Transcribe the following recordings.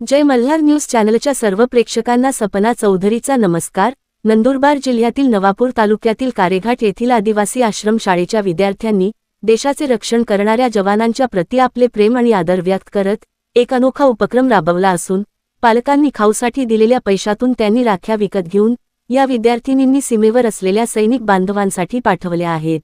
जय Malhar news चॅनलच्या सर्व प्रेक्षकांना सपना चौधरीचा नमस्कार. नंदुरबार जिल्ह्यातील नवापूर तालुक्यातील कारेघाट येथील आदिवासी आश्रमशाळेच्या विद्यार्थ्यांनी देशाचे रक्षण करणाऱ्या जवानांच्या प्रती आपले प्रेम आणि आदर व्यक्त करत एक अनोखा उपक्रम राबवला असून पालकांनी खाऊसाठी दिलेल्या पैशातून त्यांनी राख्या विकत घेऊन या विद्यार्थिनींनी सीमेवर असलेल्या सैनिक बांधवांसाठी पाठवल्या आहेत.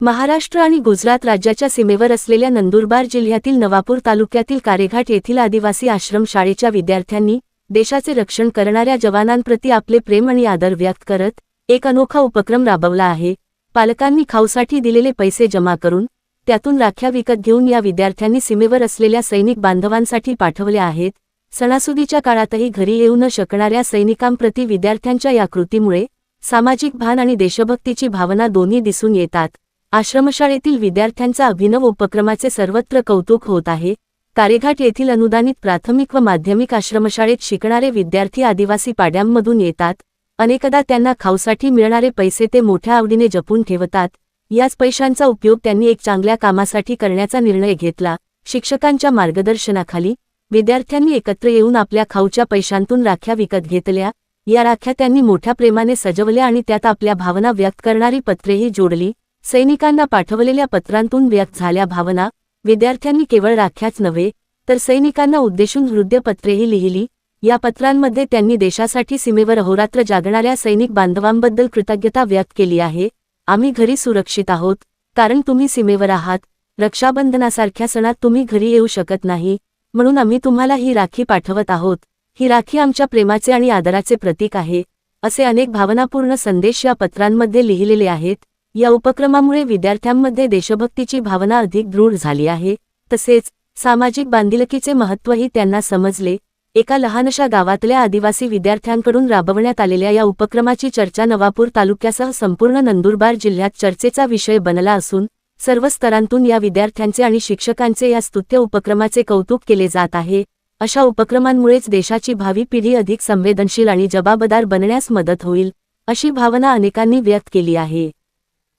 महाराष्ट्र आणि गुजरात राज्याच्या सीमेवर असलेल्या नंदुरबार जिल्ह्यातील नवापूर तालुक्यातील कारेघाट येथील आदिवासी आश्रमशाळेच्या विद्यार्थ्यांनी देशाचे रक्षण करणाऱ्या जवानांप्रती आपले प्रेम आणि आदर व्यक्त करत एक अनोखा उपक्रम राबवला आहे. पालकांनी खाऊसाठी दिलेले पैसे जमा करून त्यातून राख्या विकत घेऊन या विद्यार्थ्यांनी सीमेवर असलेल्या सैनिक बांधवांसाठी पाठवल्या आहेत. सणासुदीच्या काळातही घरी येऊ न शकणाऱ्या सैनिकांप्रती विद्यार्थ्यांच्या या कृतीमुळे सामाजिक भान आणि देशभक्तीची भावना दोन्ही दिसून येतात. आश्रमशाळेतील विद्यार्थ्यांचा अभिनव उपक्रमाचे सर्वत्र कौतुक होत आहे. कारेघाट येथील अनुदानित प्राथमिक व माध्यमिक आश्रमशाळेत शिकणारे विद्यार्थी आदिवासी पाड्यांमधून येतात. अनेकदा त्यांना खाऊसाठी मिळणारे पैसे ते मोठ्या आवडीने जपून ठेवतात. याच पैशांचा उपयोग त्यांनी एक चांगल्या कामासाठी करण्याचा निर्णय घेतला. शिक्षकांच्या मार्गदर्शनाखाली विद्यार्थ्यांनी एकत्र येऊन आपल्या खाऊच्या पैशांतून राख्या विकत घेतल्या. या राख्या त्यांनी मोठ्या प्रेमाने सजवल्या आणि त्यात आपल्या भावना व्यक्त करणारी पत्रेही जोडली. सैनिकांना पाठवलेल्या पत्रांतून व्यक्त झाल्या भावना विद्यार्थ्यांनी केवळ राख्याच नव्हे तर सैनिकांना उद्देशून हृदयपत्रेही लिहिली या पत्रांमध्ये त्यांनी देशासाठी सीमेवर अहोरात्र जागणाऱ्या सैनिक बांधवांबद्दल कृतज्ञता व्यक्त केली आहे आम्ही घरी सुरक्षित आहोत कारण तुम्ही सीमेवर आहात रक्षाबंधनासारख्या सणात तुम्ही घरी येऊ शकत नाही म्हणून आम्ही तुम्हाला ही राखी पाठवत आहोत ही राखी आमच्या प्रेमाचे आणि आदराचे प्रतीक आहे असे अनेक भावनापूर्ण संदेश या पत्रांमध्ये लिहिलेले आहेत या उपक्रमामुळे विद्यार्थ्यांमध्ये देशभक्तीची भावना अधिक दृढ झाली आहे. तसेच सामाजिक बांधिलकीचे महत्त्वही त्यांना समजले. एका लहानशा गावातल्या आदिवासी विद्यार्थ्यांकडून राबवण्यात आलेल्या या उपक्रमाची चर्चा नवापूर तालुक्यासह संपूर्ण नंदुरबार जिल्ह्यात चर्चेचा विषय बनला असून सर्व स्तरांतून या विद्यार्थ्यांचे आणि शिक्षकांचे या स्तुत्य उपक्रमाचे कौतुक केले जात आहे. अशा उपक्रमांमुळेच देशाची भावी पिढी अधिक संवेदनशील आणि जबाबदार बनण्यास मदत होईल अशी भावना अनेकांनी व्यक्त केली आहे.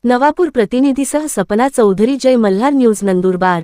नवापूर प्रतिनिधीसह सपना चौधरी जय मल्हार न्यूज नंदुरबार.